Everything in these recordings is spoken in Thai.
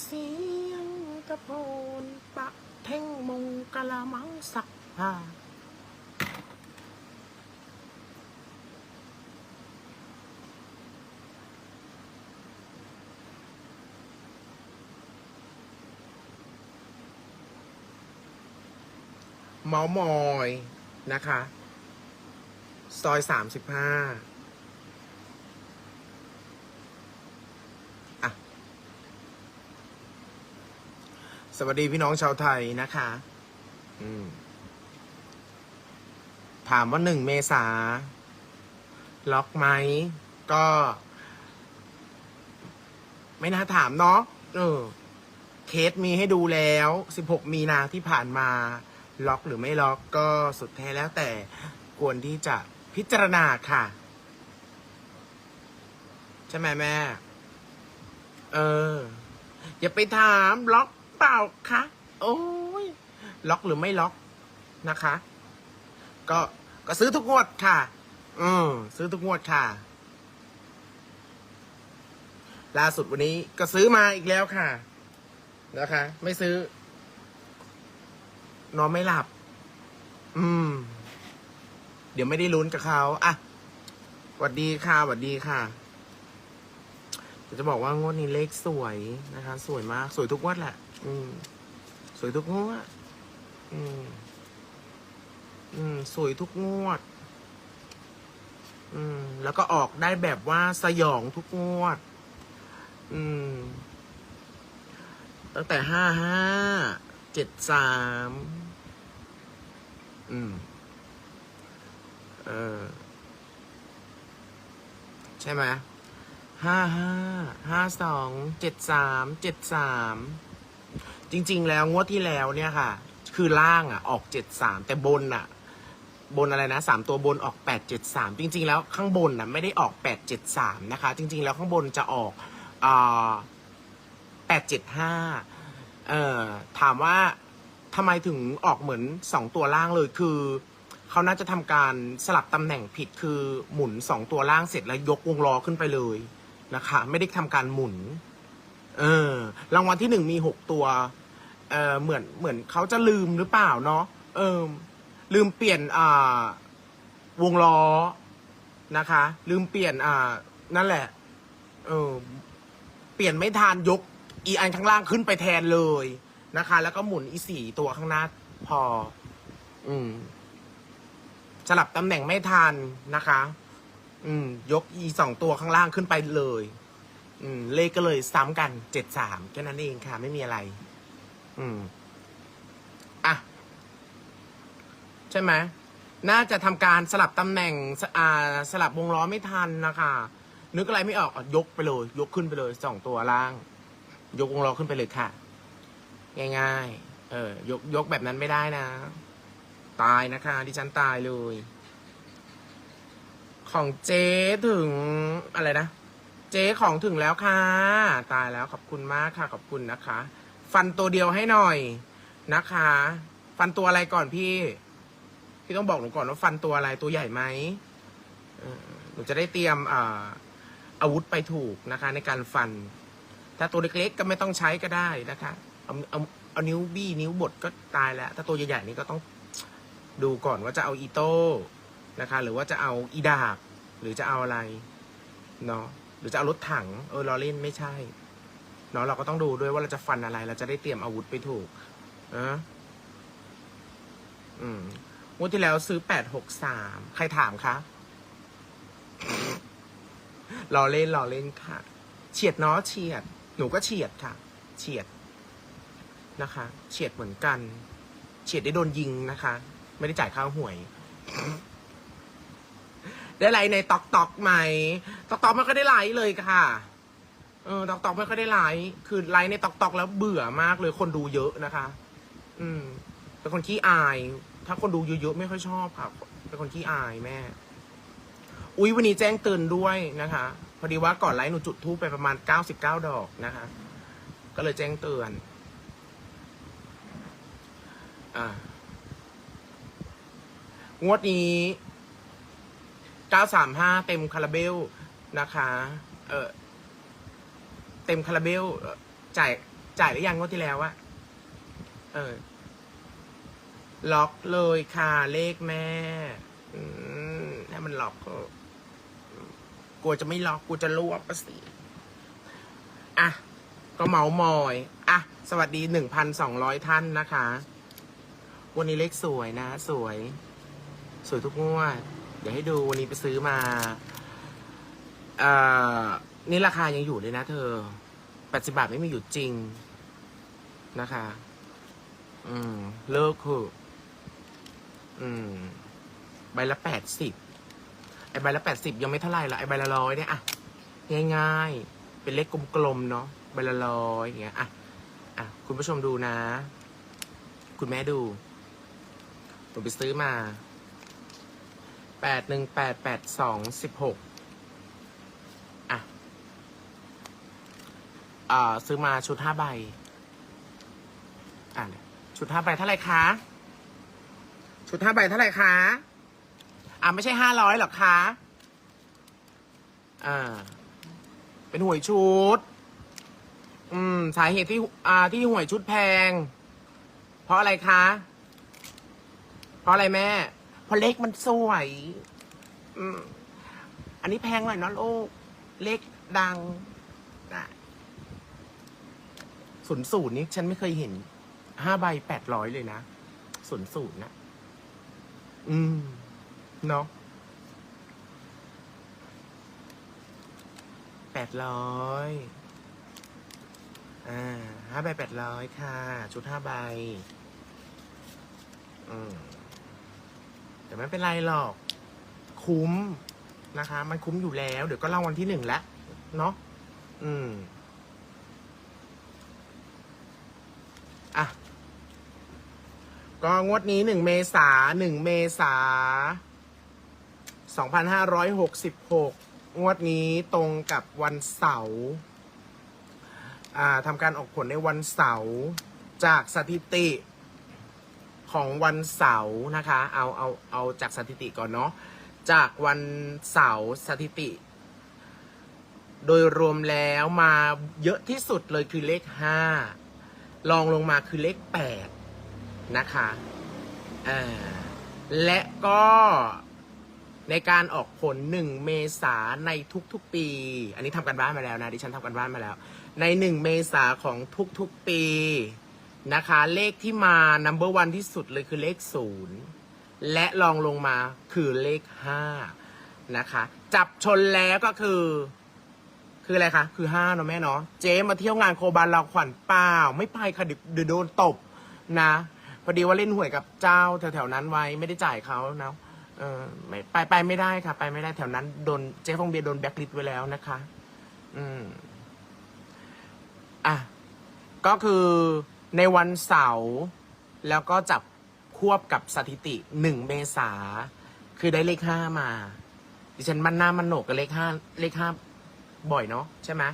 สียงตะโพนปะเท่งมงกะละมังสักผ้าเมามอยนะคะ ซอยสามสิบห้าอะ ส วัสดีพี่น้องชาวไทยนะคะ อืม ถามว่าหนึ่งเมษาล็อกไหม ก็ ไม่น่าถามเนาะเออ เคสมีให้ดูแล้ว16มีนาที่ผ่านมา ล็อกหรือไม่ล็อกก็สุดแท้แล้วแต่ควรที่จะพิจารณาค่ะ ใช่ไหมแม่ เออ อย่าไปถามล็อก เปล่าคะ โอ้ย ล็อกหรือไม่ล็อกนะคะ ก็ก็ซื้อทุกงวดค่ะ อืมซื้อทุกงวดค่ะ ล่าสุดวันนี้ก็ซื้อมาอีกแล้วค่ะ นะคะ ไม่ซื้อ นอนไม่หลับ อืม เดี๋ยวไม่ได้ลุ้นกับเขาอะสวัสดีค่ะสวัสดีค่ะจะบอกว่างวดนี้เลขสวยนะคะ สวยมาก สวยทุกงวดแหละ อืม สวยทุกงวด อืม อืม สวยทุกงวด อืม แล้วก็ออกได้แบบว่าสยองทุกงวด อืม ตั้งแต่ห้าห้า เจ็ดสาม อืม เออ ใช่ไหมห้าห้า ห้าสอง เจ็ดสาม เจ็ดสาม จริง ๆ แล้วงวดที่แล้วเนี่ยค่ะ คือล่างอะออกเจ็ดสามแต่บนอะ บนอะไรนะสามตัวบนออกแปดเจ็ดสามจริง ๆ แล้วข้างบนน่ะไม่ได้ออกแปดเจ็ดสามนะคะ จริง ๆ แล้วข้างบนจะออกอแปดเจ็ดห้าเอ่อถามว่าทำไมถึงออกเหมือนสองตัวล่างเลยคือเขาน่าจะทำการสลับตำแหน่งผิดคือหมุนสองตัวล่างเสร็จแล้วยกวงล้อขึ้นไปเลยนะคะ ไม่ได้ทำการหมุน เออรางวัลที่หนึ่งมีหกตัว เออเหมือนเหมือนเขาจะลืมหรือเปล่าเนาะเออลืมเปลี่ยนอ่าวงล้อนะคะ ลืมเปลี่ยนอ่านั่นแหละ เออเปลี่ยนไม่ทันยก อีอันข้างล่างขึ้นไปแทนเลยนะคะ แล้วก็หมุนอีสี่ตัวข้างหน้าพอ อืม สลับตำแหน่งไม่ทันนะคะ อืม ยกอีสองตัวข้างล่างขึ้นไปเลย อืม เลขก็เลยซ้ำกันเจ็ดสามแค่นั้นเองค่ะ ไม่มีอะไร อืมอะ ใช่ไหม น่าจะทำการสลับตำแหน่งสอ่าสลับวงล้อไม่ทันนะคะ นึกอะไรไม่ออกอะยกไปเลย ยกขึ้นไปเลยสองตัวล่าง ยกวงล้อขึ้นไปเลยค่ะ ง่ายๆ เออ ยกยกแบบนั้นไม่ได้นะ ตายนะคะดิฉันตายเลย ของเจ๊ถึงอะไรนะ เจ๊ของถึงแล้วค่ะ ตายแล้วขอบคุณมากค่ะ ขอบคุณนะคะ ฟันตัวเดียวให้หน่อยนะคะ ฟันตัวอะไรก่อนพี่ พี่ต้องบอกหนูก่อนว่าฟันตัวอะไรตัวใหญ่ไหมหนูจะได้เตรียมอ่าอาวุธไปถูกนะคะ ในการฟัน ถ้าตัวเล็กๆก็ไม่ต้องใช้ก็ได้นะคะเอาเอาเอานิ้วบี้นิ้วบดก็ตายแล้ว ถ้าตัวใหญ่ๆนี่ก็ต้องดูก่อนว่าจะเอาอีโต้นะคะ หรือว่าจะเอาอีดาบ หรือจะเอาอะไรเนาะหรือจะเอารถถังเออเราเล่นไม่ใช่ เนาะเราก็ต้องดูด้วยว่าเราจะฟันอะไร เราจะได้เตรียมอาวุธไปถูกเอออืมงวดที่แล้วซื้อแปดหกสามใครถามคะรอเล่นรอเล่นค่ะ เฉียดเนาะเฉียด หนูก็เฉียดค่ะ เฉียดนะคะ เฉียดเหมือนกัน เฉียดได้โดนยิงนะคะ ไม่ได้จ่ายค่าหวย ได้ไลค์ในตอกตอกไหมตอกตอกม่ค่อยได้ไลค์เลยค่ะ เออตอกตอกไม่ค่อยได้ไลค์คือไลค์ในตอกตอกแล้วเบื่อมากเลยคนดูเยอะนะคะ อืมเป็นคนขี้อาย ถ้าคนดูเยอะๆไม่ค่อยชอบค่ะเป็นคนขี้อายแม่ อุ๊ยวันนี้แจ้งเตือนด้วยนะคะ พอดีว่าก่อนไลฟ์หนูจุดทูปไปประมาณเก้าสิบเก้าดอกนะคะ ก็เลยแจ้งเตือน อ่างวดนี้เก้าสามห้าเต็มคาราเบลนะคะ เออ เต็มคาราเบลจ่ายจ่ายหรือยังงวดที่แล้วอะเออ ล็อกเลยค่ะเลขแม่มให้มันล็อกเถอะกลัวจะไม่ล็อกกลัวจะรวบปะสิอะ ก็เมามอย อะ สวัสดีหนึ่งพันสองร้อยท่านนะคะ วันนี้เลขสวยนะ สวย สวยทุกงวด เดี๋ยวให้ดูวันนี้ไปซื้อมา เอ่อ นี่ราคายังอยู่เลยนะเธอแปดสิบาทไม่มีอยู่จริงนะคะ อืม เลิกคืออืม ใบละแปดสิบไอใบละแปดสิบยังไม่เท่าไหร่ละไอใบละร้อยเนี่ยอะง่ายๆ เป็นเลขกลมๆเนาะใบละร้อยอย่างเงี้ยอะอะคุณผู้ชมดูนะ คุณแม่ดูหนูไปซื้อมาแปดหนึ่งแปดแปดสองสิบหกอะ อ่าซื้อมาชุดห้าใบ อะชุดห้าใบเท่าไหร่คะ ชุดห้าใบเท่าไหร่คะ อ่าไม่ใช่ห้าร้อยหรอกคะ อ่า เป็นหวยชุด อืม สาเหตุที่ อ่า ที่หวยชุดแพง เพราะอะไรคะ เพราะอะไรแม่ เพราะเลขมันสวย อืม อันนี้แพงหน่อยเนาะลูก เลขดังนะ ศูนย์ศูนย์นี่ฉันไม่เคยเห็นห้าใบแปดร้อยเลยนะศูนย์ศูนย์นะอืม เนาะแปดร้อยอ่าห้าใบแปดร้อยค่ะ ชุดห้าใบ อืม แต่ไม่เป็นไรหรอก คุ้มนะคะ มันคุ้มอยู่แล้ว เดี๋ยวก็เล่าวันที่หนึ่งแล้ว เนาะอืม อะ ก็งวดนี้หนึ่งเมษาหนึ่งเมษาสองพันห้าร้อยหกสิบหกงวดนี้ตรงกับวันเสาร์อ่าทำการออกผลในวันเสาร์จากสถิติของวันเสาร์นะคะ เอาเอาเอาจากสถิติก่อนเนาะ จากวันเสาร์สถิติ โดยรวมแล้วมาเยอะที่สุดเลยคือเลขห้ารองลงมาคือเลขแปด นะคะอ่าและก็ในการออกผล 1 เมษาในทุกๆปี อันนี้ทำกันบ้านมาแล้วนะ ดิฉันทำกันบ้านมาแล้ว ใน 1 เมษาของทุกๆปีนะคะ เลขที่มา number one ที่สุดเลยคือเลข 0 และลองลงมาคือเลข 5 นะคะ จับชนแล้วก็คือ คืออะไรคะ คือห้าเนาะแม่เนาะ เจ๊มาเที่ยวงานโคบานเราขวัญเปล่า ไม่ไปค่ะเดี๋ยวเดี๋ยวโดนตบนะ พอดีว่าเล่นหวยกับเจ้าแถวๆนั้นไว้ไม่ได้จ่ายเขานะเออไม่ไปไปไม่ได้ค่ะ ไปไม่ได้แถวนั้นโดนเจ๊ฟองเบียร์โดนแบ็คลิสต์ไว้แล้วนะคะ อืม อะ ก็คือในวันเสาร์แล้วก็จับควบกับสถิติหนึ่งเมษาคือได้เลขห้ามา ดิฉันมันหน้ามันโหนกกับเลขห้าเลขห้าบ่อยเนาะใช่ไหม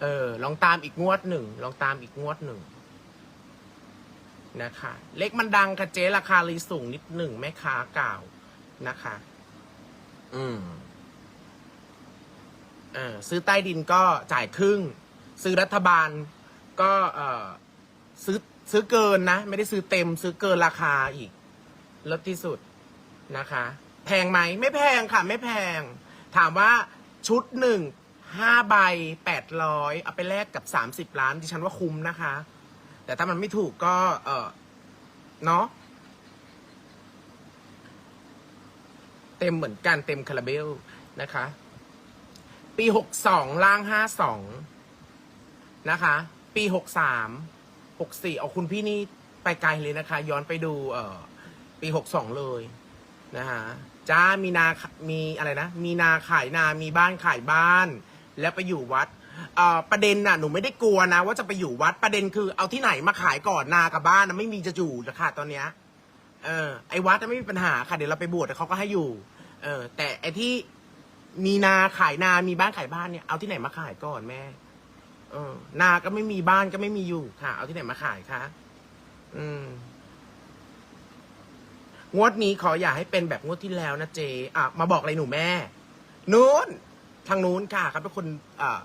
เออ ลองตามอีกงวดหนึ่งลองตามอีกงวดหนึ่ง นะคะ เลขมันดังค่ะเจ๊ราคาเลยสูงนิดหนึ่งแม่ค้ากล่าวนะคะ อืมเออซื้อใต้ดินก็จ่ายครึ่ง ซื้อรัฐบาลก็เออซื้อซื้อเกินนะ ไม่ได้ซื้อเต็ม ซื้อเกินราคาอีกลดที่สุดนะคะ แพงไหมไม่แพงค่ะ ไม่แพง ถามว่าชุดหนึ่งห้าใบแปดร้อยเอาไปแลกกับสามสิบล้านดิฉันว่าคุ้มนะคะ แต่ถ้ามันไม่ถูกก็ เออเนาะเต็มเหมือนกันเต็มคาราเบลนะคะ ปีหกสองล่างห้าสองนะคะ ปีหกสามหกสี่เอาคุณพี่นี่ไปไกลเลยนะคะ ย้อนไปดู เออปีหกสองเลยนะคะจ้ามีนา มีอะไรนะ มีนาขายนา มีบ้านขายบ้าน แล้วไปอยู่วัด เอ่อประเด็นน่ะหนูไม่ได้กลัวนะ ว่าจะไปอยู่วัดประเด็นคือเอาที่ไหนมาขายก่อนนากับบ้านนะไม่มีจะอยู่จะค่ะ ตอนเนี้ยเออไอ้วัดน่ะไม่มีปัญหาค่ะเดี๋ยวเราไปบวชเขาก็ให้อยู่ เออ แต่ไอ้ที่มีนาขายนามีบ้านขายบ้านเนี่ยเอาที่ไหนมาขายก่อนแม่ เออ นาก็ไม่มีบ้านก็ไม่มีอยู่ค่ะ เอาที่ไหนมาขายคะอืมงวดนี้ขออย่าให้เป็นแบบงวดที่แล้วนะเจ อะ มาบอกอะไรหนูแม่ นู้น ทางนู้นค่ะเขาเป็นคนอ่า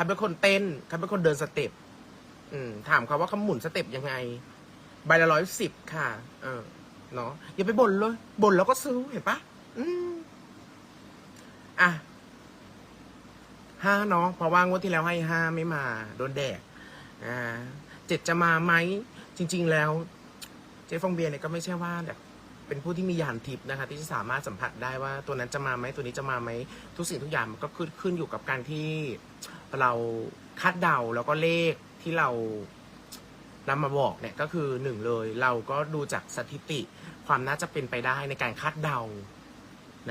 เขาเป็นคนเต้นเขาเป็นคนเดินสเต็ปอืม ถามเขาว่าเขาหมุนสเต็ปยังไง ใบละร้อยสิบค่ะ เออ เนาะอย่าไปบ่นเลยบ่นแล้วก็ซื้อเห็นปะอืมอะห้าเนาะเพราะว่างวดที่แล้วให้ห้าไม่มา โดนแดดอ่าเจ็ดจะมาไหมจริง ๆ แล้ว เจ๊ฟองเบียร์เนี่ยก็ไม่ใช่ว่าแบบเป็นผู้ที่มียานทิพย์นะคะ ที่จะสามารถสัมผัสได้ว่าตัวนั้นจะมาไหมตัวนี้จะมาไหมทุกสิ่งทุกอย่างมันก็ขึ้นขึ้นอยู่กับการที่ เราคาดเดาแล้วก็เลขที่เรานำมาบอกเนี่ยก็คือหนึ่งเลย เราก็ดูจากสถิติความน่าจะเป็นไปได้ในการคาดเดา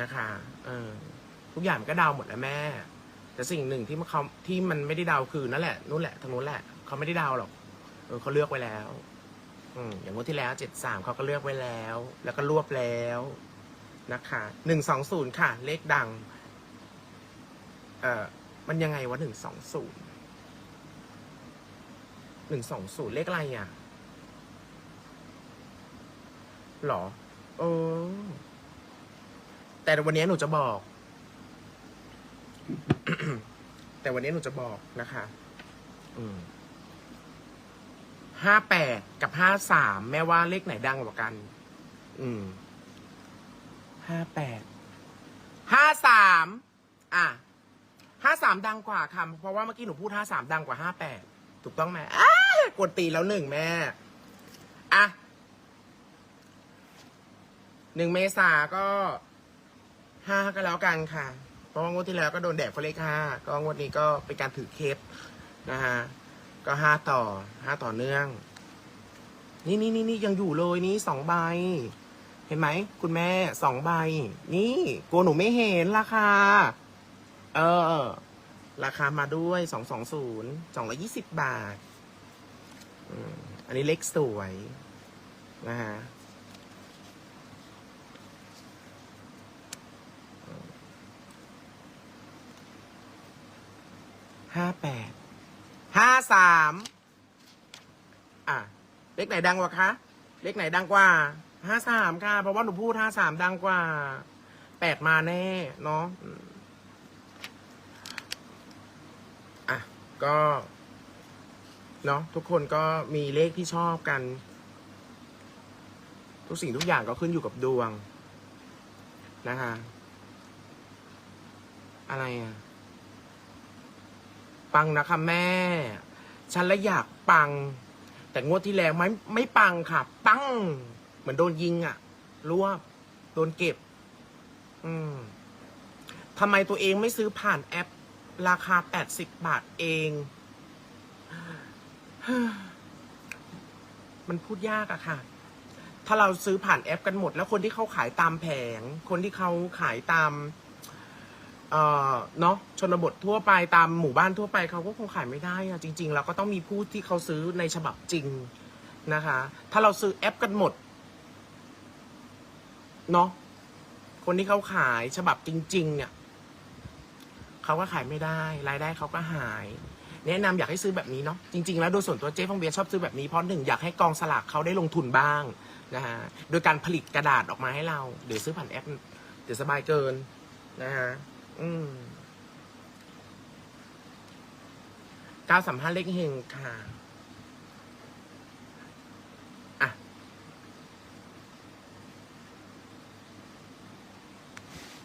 นะคะเออทุกอย่างมันก็เดาหมดแล้วแม่ แต่สิ่งหนึ่งที่มันเขาที่มันไม่ได้เดาคือนั่นแหละนู่นแหละทางนู้นแหละเขาไม่ได้เดาหรอกเออเขาเลือกไว้แล้วอืมอย่างงวดที่แล้วเจ็ดสามเขาก็เลือกไว้แล้ว แล้วก็รวบแล้วนะคะหนึ่งสองศูนย์ค่ะ เลขดัง เอ่อ มันยังไงวะหนึ่งสองศูนย์หนึ่งสองศูนย์เลขอะไรอะหรอเออแต่วันนี้หนูจะบอก แต่วันนี้หนูจะบอกนะคะ อืมห้าแปดกับห้าสามแม่ว่าเลขไหนดังกว่ากัน อืมห้าแปดห้าสามอะ ห้าสามดังกว่าค่ะเพราะว่าเมื่อกี้หนูพูดห้าสามดังกว่าห้าแปดถูกต้องไหมอ้ากดตีแล้วหนึ่งแม่ อะหนึ่งเมษาก็ห้าก็แล้วกันค่ะ เพราะว่างวดที่แล้วก็โดนแดดเพราเลขห้าก็งวดนี้ก็เป็นการถือเคสนะฮะ ก็ห้าต่อห้าต่อเนื่อง นี่นี่นี่นี่ยังอยู่เลยนี่สองใบ เห็นไหม คุณแม่สองใบ นี่กลัวหนูไม่เห็นราคา เออ ราคามาด้วยสองสองศูนย์สองร้อยี่สิบบาทอันนี้เล็กสวยนะฮะห้าแปดห้าสามอะ เลขไหนดังกว่าคะ เลขไหนดังกว่าห้าสามค่ะ เพราะว่าหนูพูดห้าสามดังกว่าแปดมาแน่ เนาะอืมอะ ก็เนาะทุกคนก็มีเลขที่ชอบกัน ทุกสิ่งทุกอย่างก็ขึ้นอยู่กับดวงนะคะอะไรอะ ปังนะคะแม่ ฉันละอยากปัง แต่งวดที่แล้วไม่ไม่ปังค่ะ ปัง เหมือนโดนยิงอะรวบโดนเก็บ อืมทำไมตัวเองไม่ซื้อผ่านแอป ราคาแปดสิบบาทเอง มันพูดยากอะค่ะ ถ้าเราซื้อผ่านแอปกันหมด แล้วคนที่เขาขายตามแผง คนที่เขาขายตาม เอ่อ เนาะชนบททั่วไปตามหมู่บ้านทั่วไปเขาก็คงขายไม่ได้อะจริง ๆ เราก็ต้องมีผู้ที่เขาซื้อในฉบับจริงนะคะ ถ้าเราซื้อแอปกันหมด เนาะคนที่เขาขายฉบับจริง ๆ เนี่ย เขาก็ขายไม่ได้ รายได้เขาก็หาย แนะนำอยากให้ซื้อแบบนี้เนาะจริงๆแล้วโดยส่วนตัวเจ๊ฟองเบียชอบซื้อแบบนี้เพราะหนึ่งอยากให้กองสลากเขาได้ลงทุนบ้างนะฮะโดยการผลิตกระดาษออกมาให้เราเดี๋ยวซื้อผ่านแอปเดี๋ยวสบายเกินนะฮะอืมก้าสามห้าเลขเฮงค่ะ อะ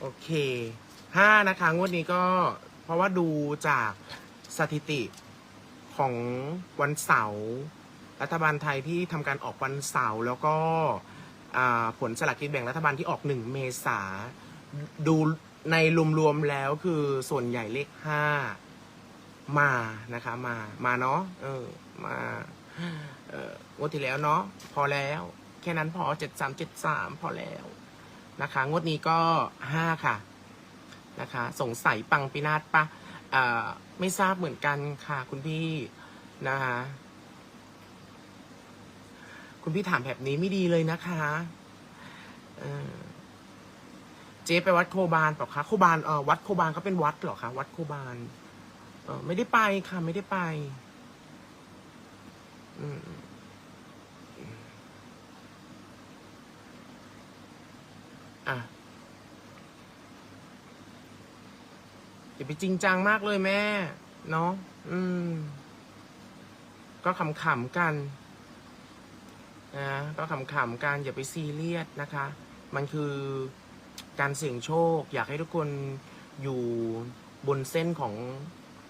โอเค ห้านะคะ งวดนี้ก็เพราะว่าดูจากสถิติของวันเสาร์รัฐบาลไทยที่ทำการออกวันเสาร์แล้วก็อ่าผลสลากกินแบ่งรัฐบาลที่ออกหนึ่งเมษาดูในรวมๆแล้วคือส่วนใหญ่เลขห้ามานะคะ มามาเนาะเออมาเอองวดที่แล้วเนาะพอแล้ว แค่นั้นพอเจ็ดสามเจ็ดสามพอแล้วนะคะ งวดนี้ก็ห้าค่ะ นะคะ สงสัยปังปินาศปะเอ่อไม่ทราบเหมือนกันค่ะ คุณพี่นะคะคุณพี่ถามแบบนี้ไม่ดีเลยนะคะเจ๊ไปวัดโคบานเปล่าคะโคบานเออวัดโคบานเขาเป็นวัดเหรอคะวัดโคบานเออไม่ได้ไปค่ะ ไม่ได้ไป อืม อย่าไปจริงจังมากเลยแม่ เนาะอืม ก็ขำๆกันนะก็ขำๆกันอย่าไปซีเรียสนะคะ มันคือการเสี่ยงโชค อยากให้ทุกคนอยู่บนเส้นของ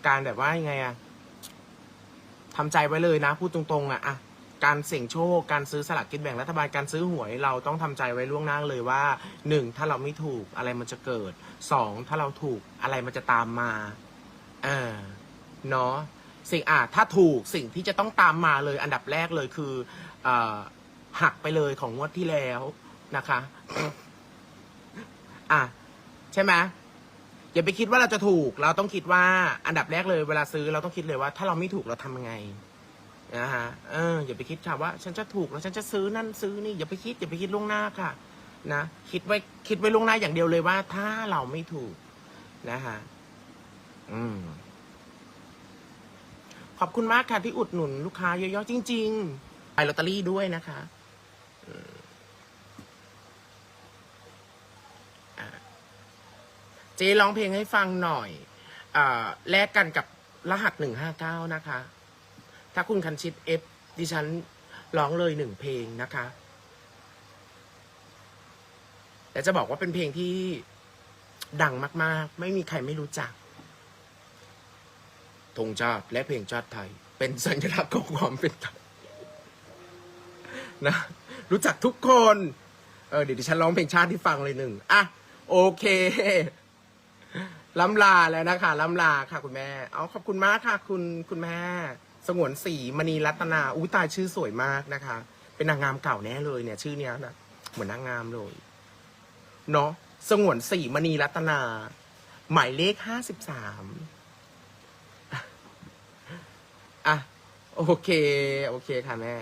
การแบบว่ายังไงอะทำใจไว้เลยนะ พูดตรงๆอะอะ การเสี่ยงโชค การซื้อสลากกินแบ่งรัฐบาล การซื้อหวย เราต้องทำใจไว้ล่วงหน้าเลยว่าหนึ่งถ้าเราไม่ถูกอะไรมันจะเกิดสองถ้าเราถูกอะไรมันจะตามมาเออเนาะสิ่งอะถ้าถูกสิ่งที่จะต้องตามมาเลย อันดับแรกเลยคืออหักไปเลยของงวดที่แล้วนะคะ อะใช่ไหมอย่าไปคิดว่าเราจะถูก เราต้องคิดว่าอันดับแรกเลย เวลาซื้อเราต้องคิดเลยว่า ถ้าเราไม่ถูกเราทำยังไง นะฮะเอออย่าไปคิดค่ะว่า ฉันจะถูกแล้วฉันจะซื้อนั่นซื้อนี่อย่าไปคิดอย่าไปคิดล่วงหน้าค่ะ นะคิดไว้คิดไว้ล่วงหน้าอย่างเดียวเลยว่า ถ้าเราไม่ถูกนะฮะอืมขอบคุณมากค่ะที่อุดหนุนลูกค้าเยอะๆจริงๆไปลอตเตอรี่ด้วยนะคะเจ๊ร้องเพลงให้ฟังหน่อยอ่าแลกกันกับรหัสหนึ่งห้าเก้านะคะ ถ้าคุณคันชิตเอฟดิฉันร้องเลยหนึ่งเพลงนะคะแต่จะบอกว่าเป็นเพลงที่ดังมาก ๆ ไม่มีใครไม่รู้จักธงชาติและเพลงชาติไทย เป็นสัญลักษณ์ของความเป็นไทยนะ รู้จักทุกคน เออเดี๋ยวดิฉันร้องเพลงชาติที่ฟังเลยหนึ่งอะ โอเคล้ำลาแล้วนะคะล้ำลาค่ะคุณแม่ เอาขอบคุณมากค่ะ คุณคุณแม่ สงวนศรีมณีรัตนาอุ้ยตายชื่อสวยมากนะคะ เป็นนางงามเก่าแน่เลยเนี่ย ชื่อเนี้ยนะเหมือนนางงามเลยเนาะสงวนศรีมณีรัตนา หมายเลขห้าสิบสามอะ โอเค โอเคค่ะแม่